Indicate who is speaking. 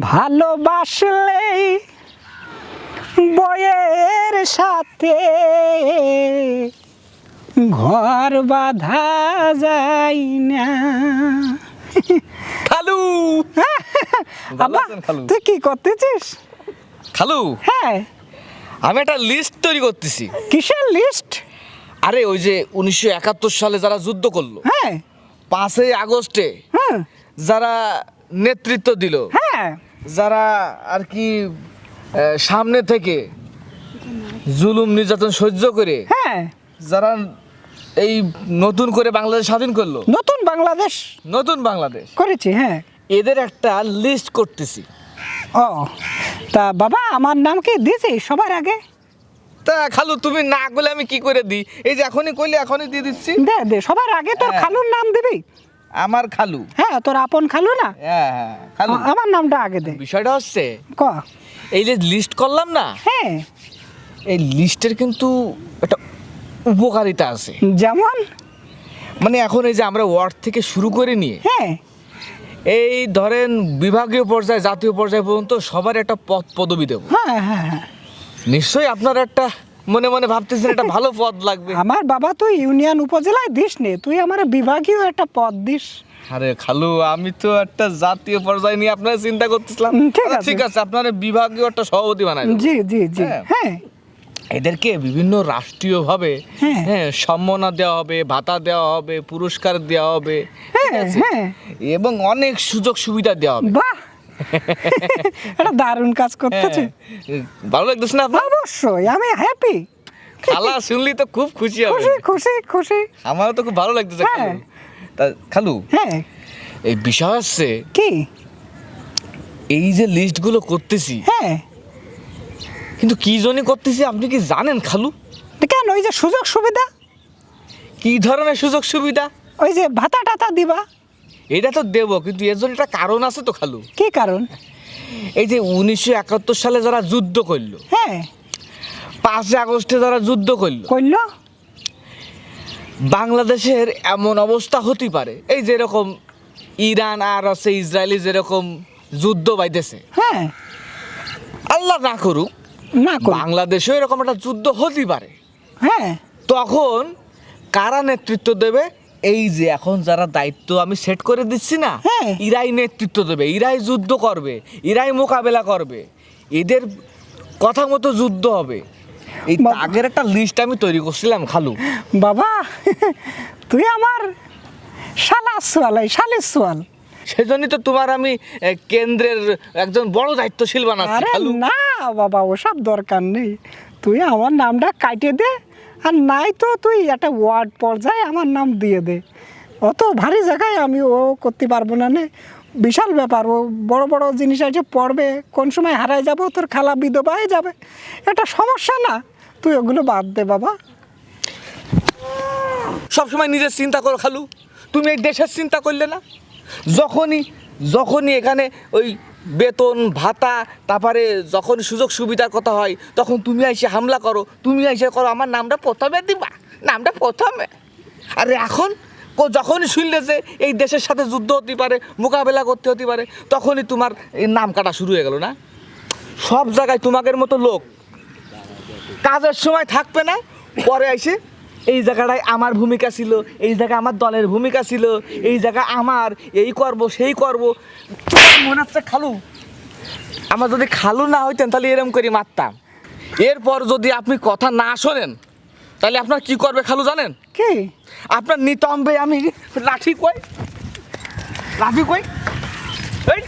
Speaker 1: ভালোবাসলেই বয়ের সাথে ঘর বাঁধা যায় না।
Speaker 2: খালু! আছেন খালু?
Speaker 1: তুই কি করতেছিস?
Speaker 2: খালু?
Speaker 1: হ্যাঁ।
Speaker 2: আমি একটা লিস্ট তৈরি করতেছি।
Speaker 1: কিসের লিস্ট
Speaker 2: আরে ওই যে উনিশশো একাত্তর সালে যারা যুদ্ধ করল
Speaker 1: হ্যাঁ।
Speaker 2: পাঁচই আগস্টে
Speaker 1: হ্যাঁ
Speaker 2: যারা নেতৃত্ব দিল
Speaker 1: হ্যাঁ।
Speaker 2: যারা আর কি সামনে থেকে জুলুম নির্যাতন সহ্য করে
Speaker 1: হ্যাঁ।
Speaker 2: যারা এই নতুন করে বাংলাদেশ স্বাধীন করল
Speaker 1: নতুন বাংলাদেশ
Speaker 2: নতুন বাংলাদেশ
Speaker 1: করেছি হ্যাঁ।
Speaker 2: এদের একটা লিস্ট করতেছি।
Speaker 1: ও তা বাবা আমার নাম কি দিয়েছি সবার আগে?
Speaker 2: তা খালু তুমি না করলে আমি কি করে দিই? এই যে এখনই কইলে এখনই দিয়ে দিচ্ছি।
Speaker 1: দে দে সবার আগে তোর
Speaker 2: হ্যাঁ।
Speaker 1: খালুর নাম দিবি।
Speaker 2: আমার খালু।
Speaker 1: হ্যাঁ তোর আপন খালু না?
Speaker 2: হ্যাঁ হ্যাঁ খালু।
Speaker 1: আমার নামটা আগে দে।
Speaker 2: বিষয়টা হচ্ছে
Speaker 1: ক?
Speaker 2: এই যে লিস্ট করলাম না
Speaker 1: হ্যাঁ।
Speaker 2: এই লিস্টের কিন্তু একটা উপকারিতা আছে।
Speaker 1: যেমন?
Speaker 2: মানে এখন এই যে আমরা ওয়ার্ড থেকে শুরু করে নিয়ে
Speaker 1: হ্যাঁ।
Speaker 2: এই ধরেন বিভাগীয় পর্যায়ে জাতীয় পর্যায়ে পর্যন্ত সবার একটা পদ পদবি দেবো।
Speaker 1: হ্যাঁ হ্যাঁ হ্যাঁ।
Speaker 2: নিশ্চয়ই আপনার একটা মনে মনে ভাবতেছেন একটা ভালো পদ লাগবে।
Speaker 1: আমার বাবা তুই ইউনিয়ন উপজেলায় দিস নে তুই আমার বিভাগীয় একটা পদ দিস।
Speaker 2: আরে খালু আমি তো একটা জাতীয় পর্যায়ে নিয়ে আপনার চিন্তা করতেছিলাম।
Speaker 1: ঠিক
Speaker 2: আচ্ছা,
Speaker 1: আছে।
Speaker 2: ঠিক আপনার বিভাগীয় একটা সভাপতি বানাই
Speaker 1: জি জি জি।
Speaker 2: হ্যাঁ।
Speaker 1: হ্যাঁ।
Speaker 2: এদেরকে বিভিন্ন রাষ্ট্রীয়ভাবে
Speaker 1: হ্যাঁ।
Speaker 2: হ্যাঁ সম্মাননা দেওয়া হবে ভাতা দেওয়া হবে পুরস্কার দেওয়া হবে
Speaker 1: হ্যাঁ।
Speaker 2: এবং অনেক সুযোগ সুবিধা দেওয়া হবে।
Speaker 1: বাহ! এটা দারুণ কাজ করতেছে।
Speaker 2: হ্যাঁ। ভালো লাগতেছে না
Speaker 1: অবশ্যই আমি হ্যাপি
Speaker 2: খালা শুনলি তো খুব খুশি হবে।
Speaker 1: খুশি খুশি খুশি।
Speaker 2: আমারও তো খুব ভালো লাগতেছে
Speaker 1: হ্যাঁ।
Speaker 2: খালু তা খালু
Speaker 1: হ্যাঁ।
Speaker 2: এই বিষয় হচ্ছে
Speaker 1: কি?
Speaker 2: এই যে লিস্টগুলো করতেছি
Speaker 1: হ্যাঁ।
Speaker 2: কিন্তু কি জন্য করতেছি আপনি কি জানেন খালু?
Speaker 1: কেন ওই যে সুযোগ সুবিধা?
Speaker 2: কি ধরনের সুযোগ সুবিধা?
Speaker 1: ওই যে ভাতা টাতা দিবা।
Speaker 2: এটা তো দেব কিন্তু এর জন্য একটা কারণ আছে তো খালু।
Speaker 1: কি কারণ?
Speaker 2: এই যে উনিশশো একাত্তর সালে যারা যুদ্ধ করল
Speaker 1: হ্যাঁ।
Speaker 2: পাঁচই আগস্টে যারা যুদ্ধ করল
Speaker 1: করল?
Speaker 2: বাংলাদেশের এমন অবস্থা হতে পারে। এই যেরকম ইরান আর আছে ইসরায়েলি যেরকম যুদ্ধ বাইতেছে
Speaker 1: হ্যাঁ।
Speaker 2: আল্লাহ না করুক
Speaker 1: না কর
Speaker 2: বাংলাদেশেও এরকম একটা যুদ্ধ হতে পারে।
Speaker 1: হ্যাঁ।
Speaker 2: তখন কারা নেতৃত্ব দেবে? এই যে এখন যারা দায়িত্ব আমি সেট করে দিচ্ছি না
Speaker 1: হ্যাঁ।
Speaker 2: ইরাই নেতৃত্ব দেবে ইরাই যুদ্ধ করবে ইরাই মোকাবেলা করবে এদের কথা মতো যুদ্ধ হবে। এই। আগের একটা লিস্ট আমি তৈরি করছিলাম খালু।
Speaker 1: বাবা তুই আমার শালা সোয়াল শালের সোয়াল।
Speaker 2: সেজন্যই তো তোমার আমি কেন্দ্রের একজন বড় দায়িত্বশীল বানাচ্ছি
Speaker 1: না বাবা ওসব দরকার নেই। তুই আমার নামটা কাটে দে আর নাই তো তুই একটা ওয়ার্ড পর্যায়ে আমার নাম দিয়ে দে। অত ভারী জায়গায় আমি ও করতে পারব না নে। বিশাল ব্যাপার ও, বড় বড় জিনিস আছে, পড়বে, কোন সময় হারায় যাব, তোর খালা বিধবা হয়ে যাবে। এটা সমস্যা না। তুই ওগুলো বাদ দে বাবা।
Speaker 2: সবসময় নিজের চিন্তা করো খালু। তুমি এই দেশের চিন্তা করলে না। যখনই যখনই এখানে ওই বেতন, ভাতা, তারপরে যখন সুযোগ সুবিধার কথা হয়, তখন তুমি এসে হামলা করো, তুমি এসে করো, আমার নামটা প্রথমে দিবা, নামটা প্রথমে। আর এখন যখনই শুনলে যে এই দেশের সাথে যুদ্ধ হতে পারে, মোকাবেলা করতে হতে পারে, তখনই তোমার নাম কাটা শুরু হয়ে গেল না? সব জায়গায় তোমাদের মতো লোক, কাজের সময় থাকবে না, পরে এসে এই জায়গাটায় আমার ভূমিকা ছিল এই জায়গায় আমার দলের ভূমিকা ছিল এই জায়গা আমার এই করব সেই করব। মনে হচ্ছে খালু? আমার যদি খালু না হইতেন তাহলে এরম করে মারতাম। এরপর যদি আপনি কথা না শোনেন তাহলে আপনার কি করবে খালু জানেন?
Speaker 1: কি?
Speaker 2: আপনার নিতম্বে আমি লাঠি কই? লাঠি কই? এই,